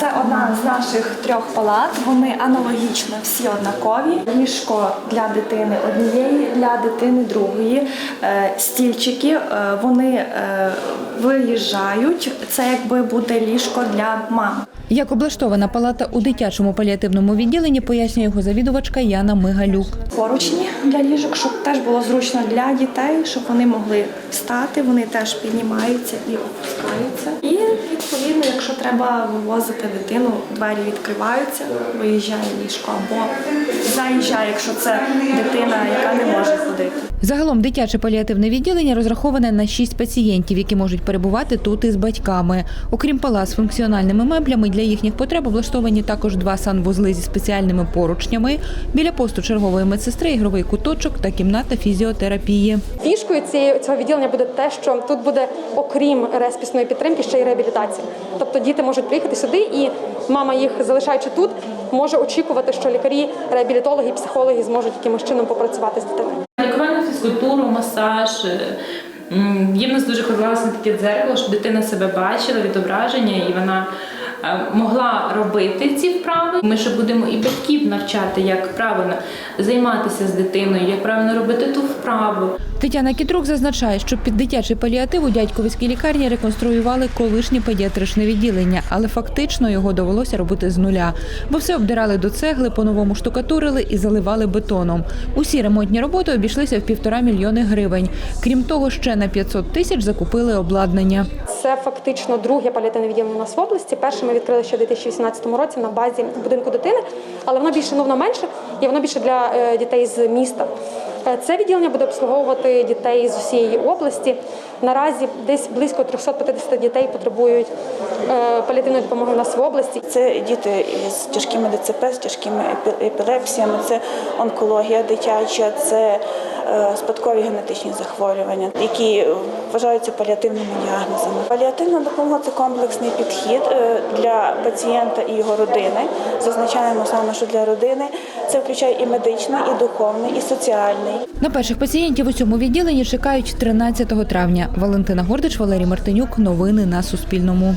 Це одна з наших трьох палат. Вони аналогічно всі однакові. Ліжко для дитини однієї, для дитини другої. Е, Стільчики е, вони е, виїжджають. Це якби буде ліжко для мами. Як облаштована палата у дитячому паліативному відділенні, пояснює його завідувачка Яна Мигалюк. Поручні для ліжок, щоб теж було зручно для дітей, щоб вони могли встати. Вони теж піднімаються і опускаються. І треба вивозити дитину, двері відкриваються, виїжджає ліжко або заїжджає, якщо це дитина, яка не може ходити. Загалом дитяче паліативне відділення розраховане на шість пацієнтів, які можуть перебувати тут із батьками. Окрім палат з функціональними меблями, для їхніх потреб облаштовані також два санвузли зі спеціальними поручнями, біля посту чергової медсестри, ігровий куточок та кімната фізіотерапії. Фішкою цієї цього відділення буде те, що тут буде, окрім респісної підтримки, ще й реабілітація. Тобто діти можуть приїхати сюди, і мама їх залишаючи тут, може очікувати, що лікарі, реабілітологи, психологи зможуть якимось чином попрацювати з дитиною. Лікувальну фізкультуру, масаж. е, м, Є в нас дуже класне таке дзеркало, щоб дитина себе бачила, відображення, і вона е, могла робити ці вправи. Ми ще будемо і батьків навчати, як правильно займатися з дитиною, як правильно робити ту вправу. Тетяна Кітрук зазначає, що під дитячий паліатив у дядьковській лікарні реконструювали колишнє педіатричне відділення, але фактично його довелося робити з нуля, бо все обдирали до цегли, по-новому штукатурили і заливали бетоном. Усі ремонтні роботи обійшлися в півтора мільйони гривень. Крім того, ще на 500 тисяч закупили обладнання. Це фактично друге паліативне відділення у нас в області. Перше ми відкрили ще в 2018 році на базі будинку дитини, але воно більше ну, воно менше і воно більше для е, дітей з міста. Е, Це відділення буде обслуговувати дітей з усієї області. Наразі десь близько 350 дітей потребують е, паліативної допомоги у нас в області. Це діти з тяжкими ДЦП, з тяжкими епі- епілепсіями, це онкологія дитяча, це спадкові генетичні захворювання, які вважаються паліативними діагнозами. Паліативна допомога це комплексний підхід е, для пацієнта і його родини. Зазначаємо саме, що для родини це включає і медичний, і духовний, і соціальний. На перших пацієнтів у цьому відділенні чекають 13 травня. Валентина Гордич, Валерій Мартинюк. Новини на Суспільному.